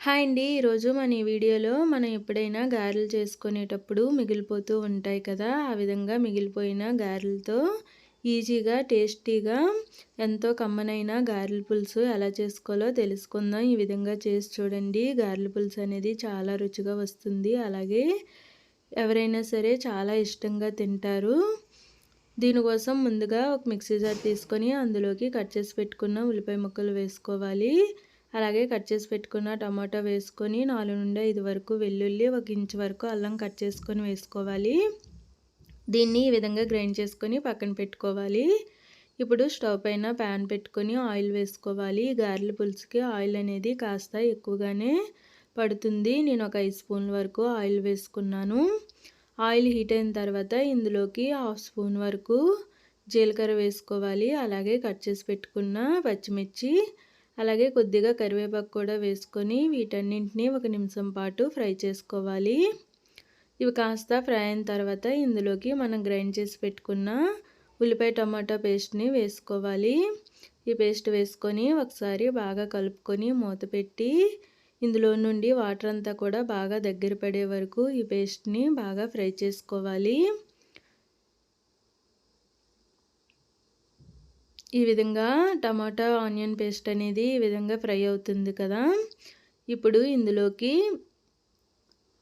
Hi అండి. ఈరోజు మన ఈ వీడియోలో మనం ఎప్పుడైనా గారెలు చేసుకునేటప్పుడు మిగిలిపోతూ ఉంటాయి కదా ఆ విధంగా మిగిలిపోయిన గారెలతో ఈజీగా టేస్టీగా ఎంతో కమ్మనైన గారెల పులుసు ఎలా చేసుకోవాలో తెలుసుకుందాం. ఈ విధంగా చేసి చూడండి. గారెల పులుసు అనేది చాలా రుచిగా వస్తుంది. అలాగే ఎవరైనా సరే చాలా ఇష్టంగా తింటారు. దీనికోసం ముందుగా ఒక మిక్సీ జార్ తీసుకొని అందులోకి కట్ చేసి పెట్టుకున్న ఉల్లిపాయ ముక్కలు వేసుకోవాలి. అలాగే కట్ చేసి పెట్టుకున్న టమాటా వేసుకొని నాలుగు నుండి ఐదు వరకు వెల్లుల్లి ఒక ఇంచు వరకు అల్లం కట్ చేసుకొని వేసుకోవాలి. దీన్ని ఈ విధంగా గ్రైండ్ చేసుకొని పక్కన పెట్టుకోవాలి. ఇప్పుడు స్టవ్ పైన ప్యాన్ పెట్టుకొని ఆయిల్ వేసుకోవాలి. గారెల పులుసుకి ఆయిల్ అనేది కాస్త ఎక్కువగానే పడుతుంది. నేను ఒక ఐదు స్పూన్ల వరకు ఆయిల్ వేసుకున్నాను. ఆయిల్ హీట్ అయిన తర్వాత ఇందులోకి హాఫ్ స్పూన్ వరకు జీలకర్ర వేసుకోవాలి. అలాగే కట్ చేసి పెట్టుకున్న పచ్చిమిర్చి అలాగే కొద్దిగా కరివేపాకు కూడా వేసుకొని వీటన్నింటినీ ఒక నిమిషం పాటు ఫ్రై చేసుకోవాలి. ఇవి కాస్త ఫ్రై అయిన తర్వాత ఇందులోకి మనం గ్రైండ్ చేసి పెట్టుకున్న ఉల్లిపాయ టమాటా పేస్ట్ని వేసుకోవాలి. ఈ పేస్ట్ వేసుకొని ఒకసారి బాగా కలుపుకొని మూత పెట్టి ఇందులో నుండి వాటర్ అంతా కూడా బాగా దగ్గర పడే వరకు ఈ పేస్ట్ని బాగా ఫ్రై చేసుకోవాలి. ఈ విధంగా టమాటా ఆనియన్ పేస్ట్ అనేది ఈ విధంగా ఫ్రై అవుతుంది కదా. ఇప్పుడు ఇందులోకి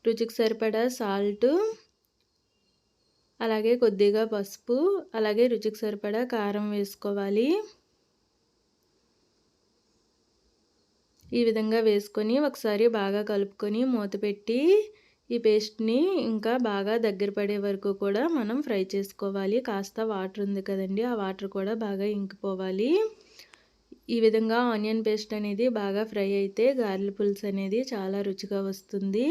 రుచికి సరిపడా సాల్ట్ అలాగే కొద్దిగా పసుపు అలాగే రుచికి సరిపడా కారం వేసుకోవాలి. ఈ విధంగా వేసుకొని ఒకసారి బాగా కలుపుకొని మూత పెట్టి ఈ పేస్ట్ని ఇంకా బాగా దగ్గర పడే వరకు కూడా మనం ఫ్రై చేసుకోవాలి. కాస్త వాటర్ ఉంది కదండి ఆ వాటర్ కూడా బాగా ఇంకిపోవాలి. ఈ విధంగా ఆనియన్ పేస్ట్ అనేది బాగా ఫ్రై అయితే గార్ల పులుసు అనేది చాలా రుచిగా వస్తుంది.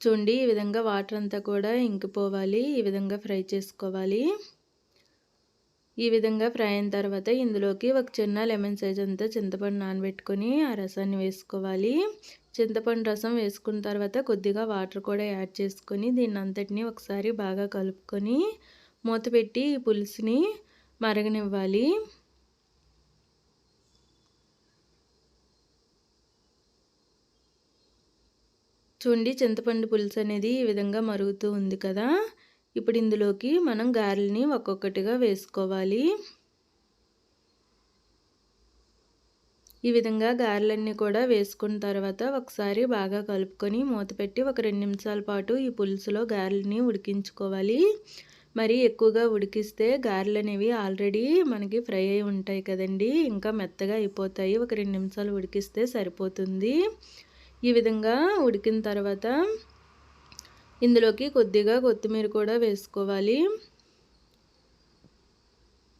చూడండి ఈ విధంగా వాటర్ అంతా కూడా ఇంకిపోవాలి. ఈ విధంగా ఫ్రై చేసుకోవాలి. ఈ విధంగా ఫ్రై అయిన తర్వాత ఇందులోకి ఒక చిన్న లెమన్ సైజ్ అంతా చింతపండు నానబెట్టుకొని ఆ రసాన్ని వేసుకోవాలి. చింతపండు రసం వేసుకున్న తర్వాత కొద్దిగా వాటర్ కూడా యాడ్ చేసుకొని దీన్ని అంతటినీ ఒకసారి బాగా కలుపుకొని మూత పెట్టి ఈ పులుసుని మరగనివ్వాలి. చూడండి చింతపండు పులుసు అనేది ఈ విధంగా మరుగుతూ ఉంది కదా. ఇప్పుడు ఇందులోకి మనం గారెల్ని ఒక్కొక్కటిగా వేసుకోవాలి. ఈ విధంగా గారెలన్నీ కూడా వేసుకున్న తర్వాత ఒకసారి బాగా కలుపుకొని మూత పెట్టి ఒక రెండు నిమిషాల పాటు ఈ పులుసులో గారెలని ఉడికించుకోవాలి. మరి ఎక్కువగా ఉడికిస్తే గారెలు అనేవి ఆల్రెడీ మనకి ఫ్రై అయి ఉంటాయి కదండి. ఇంకా మెత్తగా అయిపోతాయి. ఒక రెండు నిమిషాలు ఉడికిస్తే సరిపోతుంది. ఈ విధంగా ఉడికిన తర్వాత ఇందులోకి కొద్దిగా కొత్తిమీర కూడా వేసుకోవాలి.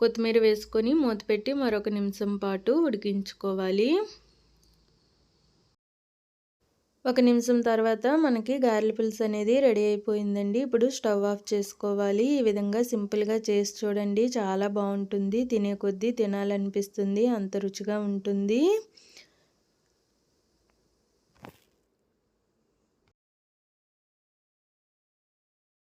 కొత్తిమీర వేసుకొని మూత పెట్టి మరొక నిమిషం పాటు ఉడికించుకోవాలి. ఒక నిమిషం తర్వాత మనకి గారెల పులుసు అనేది రెడీ అయిపోయిందండి. ఇప్పుడు స్టవ్ ఆఫ్ చేసుకోవాలి. ఈ విధంగా సింపుల్గా చేసి చూడండి. చాలా బాగుంటుంది. తినే కొద్దీ తినాలనిపిస్తుంది. అంత రుచిగా ఉంటుంది.